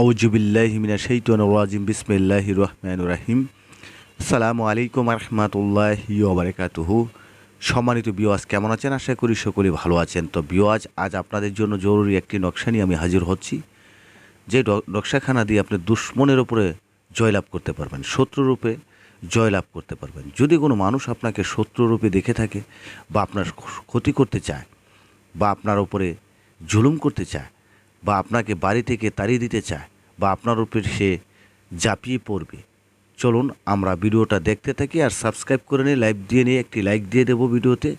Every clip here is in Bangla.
আউজুবিল্লাহিমিনা শৈতন রাজিম বিসমিল্লাহ রহমান রাহিম। সালামু আলাইকুম রহমতুল্লাহি ওবরাকাতুহু সম্মানিত বিওয়াজ কেমন আছেন? আশা করি সকলে ভালো আছেন। তো বিওয়াজ আজ আপনাদের জন্য জরুরি একটি নকশা নিয়ে আমি হাজির হচ্ছি। যে নকশাখানা দিয়ে আপনি দুশ্মনের উপরে জয়লাভ করতে পারবেন, শত্রুরূপে জয়লাভ করতে পারবেন। যদি কোনো মানুষ আপনাকে শত্রুরূপে দেখে থাকে বা আপনার ক্ষতি করতে চায় বা আপনার উপরে জুলুম করতে চায় বা আপনাকে বাড়ি থেকে তাড়িয়ে দিতে চায় বা আপনার উপর সে ঝাঁপিয়ে পড়বে। চলুন আমরা ভিডিওটা দেখতে থাকি আর সাবস্ক্রাইব করে নিয়ে লাইভ দিয়ে নিয়ে একটি লাইক দিয়ে দেবো ভিডিওতে।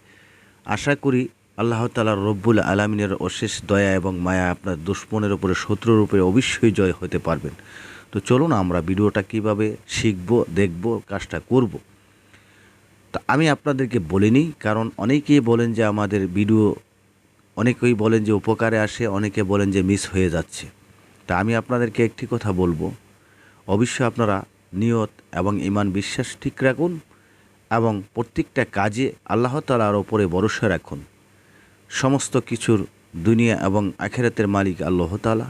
আশা করি আল্লাহ তালা রব্বুল আলমিনের অশেষ দয়া এবং মায়া আপনার দুশ্মনের উপরে, শত্রুর উপরে অবশ্যই জয় হতে পারবেন। তো চলুন আমরা ভিডিওটা কীভাবে শিখব, দেখব, কাজটা করব। তা আমি আপনাদেরকে বলিনি, কারণ অনেকেই বলেন যে আমাদের ভিডিও অনেকেই বলেন যে উপকারে আসে, অনেকে বলেন যে মিস হয়ে যাচ্ছে। তা আমি আপনাদেরকে একটি কথা বলব। অবশ্যই আপনারা নিয়ত এবং ইমান বিশ্বাস ঠিক রাখুন এবং প্রত্যেকটা কাজে আল্লাহ তালার ওপরে ভরসা রাখুন। সমস্ত কিছুর দুনিয়া এবং আখেরাতের মালিক আল্লাহ তালা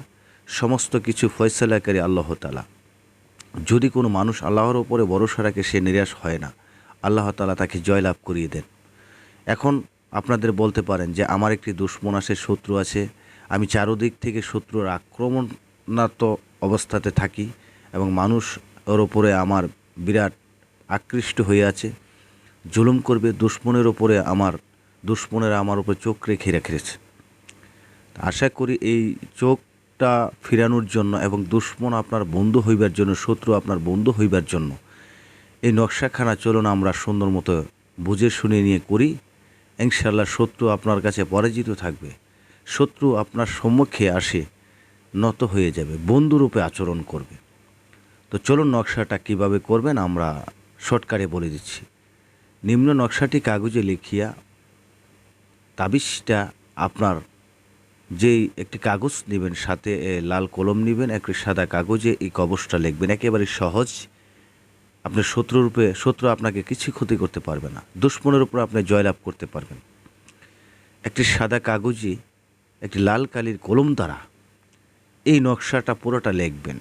সমস্ত কিছু ফয়সলাকারী আল্লাহ তালা যদি কোনো মানুষ আল্লাহর ওপরে ভরসা রাখে, সে নিরাশ হয় না। আল্লাহ তালা তাকে জয়লাভ করিয়ে দেন। এখন আপনাদের বলতে পারেন যে আমার একটি দুশ্মন আছে, শত্রু আছে। আমি চারোদিক থেকে শত্রুর আক্রমণাত্ম অবস্থাতে থাকি এবং মানুষ ওর ওপরে আমার বিরাট আকৃষ্ট হয়ে আছে। জুলুম করবে দুশ্মনের ওপরে আমার, দুশ্মনেরা আমার উপরে চোখ রেখে রেখেছে। আশা করি এই চোখটা ফিরানোর জন্য এবং দুশ্মন আপনার বন্ধু হইবার জন্য, শত্রু আপনার বন্ধু হইবার জন্য এই নকশাখানা চলুন আমরা সুন্দর মতো বুঝে শুনে নিয়ে করি। ইনশাল্লাহ শত্রু আপনার কাছে পরাজিত থাকবে। শত্রু আপনার সম্মুখে আসে, নত হয়ে যাবে, বন্ধুরূপে আচরণ করবে। তো চলুন নকশাটা কীভাবে করবেন আমরা শর্টকারে বলে দিচ্ছি। নিম্ন নকশাটি কাগজে লিখিয়া তাবিজটা আপনার যেই একটি কাগজ নেবেন, সাথে লাল কলম নেবেন, একটি সাদা কাগজে এই কবজটা লিখবেন। একেবারে সহজ আপনার শত্রুরূপে, শত্রু আপনাকে কিছু ক্ষতি করতে পারবে না। দুশ্মনের উপর আপনি জয়লাভ করতে পারবেন। একটি সাদা কাগজে, একটি লাল কালির কলম দ্বারা এই নকশাটা পুরোটা লিখবেন।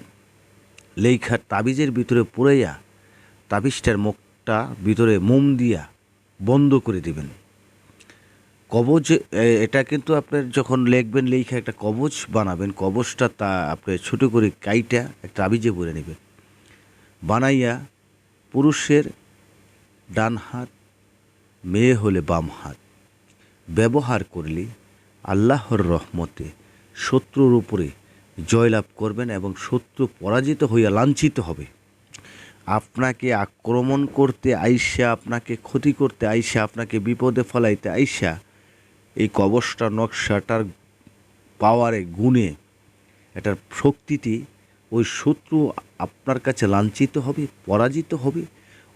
লেখার তাবিজের ভিতরে পুরাইয়া, তাবিজটার মুখটা ভিতরে মোম দিয়া বন্ধ করে দিবেন। কবজ এটা কিন্তু আপনার যখন লিখবেন, লেখা একটা কবজ বানাবেন, কবজটা তা আপনি ছোটো করে কাইটা একটা তাবিজে পরে নেবেন। বানাইয়া পুরুষের ডান হাত, মেয়ে হলে বাম হাত। ব্যবহার করলে আল্লাহর রহমতে শত্রুর উপরে জয়লাভ করবেন এবং শত্রু পরাজিত হইয়া লাঞ্ছিত হবে। আপনাকে আক্রমণ করতে আইসা, আপনাকে ক্ষতি করতে আইসা, আপনাকে বিপদে ফলাইতে আইসা, এই কবচটা, নকশাটার পাওয়ারে গুণে এটার শক্তিতে ওই শত্রু আপনার কাছে লাঞ্ছিত হবে, পরাজিত হবে,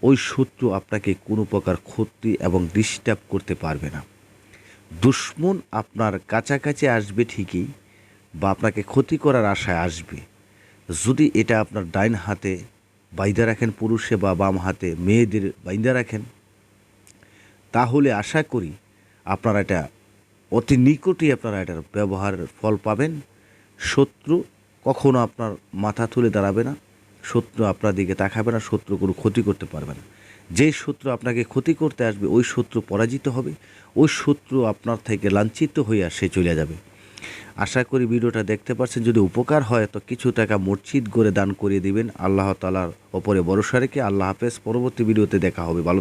ওই শত্রু আপনাকে কোনো প্রকার ক্ষতি এবং ডিস্টার্ব করতে পারবে না। দুশ্মন আপনার কাছাকাছি আসবে ঠিকই বা আপনাকে ক্ষতি করার আশায় আসবে। যদি এটা আপনার ডাইন হাতে বাইদা রাখেন পুরুষে বা বাম হাতে মেয়েদের বাইদা রাখেন, তাহলে আশা করি আপনারা এটা অতি নিকটই আপনারা এটার ব্যবহারের ফল পাবেন। শত্রু কখনো আপনার মাথা তুলে দাঁড়াবে না, শত্রু আপনার দিকে তাকাবে না, শত্রু কোনো ক্ষতি করতে পারবে না। যেই শত্রু আপনাকে ক্ষতি করতে আসবে, ওই শত্রু পরাজিত হবে, ওই শত্রু আপনার থেকে লাঞ্ছিত হইয়া সে চলে যাবে। আশা করি ভিডিওটা দেখতে পাচ্ছেন যদি উপকার হয় তো কিছু টাকা মসজিদ করে দান করিয়ে দিবেন। আল্লাহ তালার ওপরে ভরসা রেখে আল্লাহ হাফেজ, পরবর্তী ভিডিওতে দেখা হবে। ভালো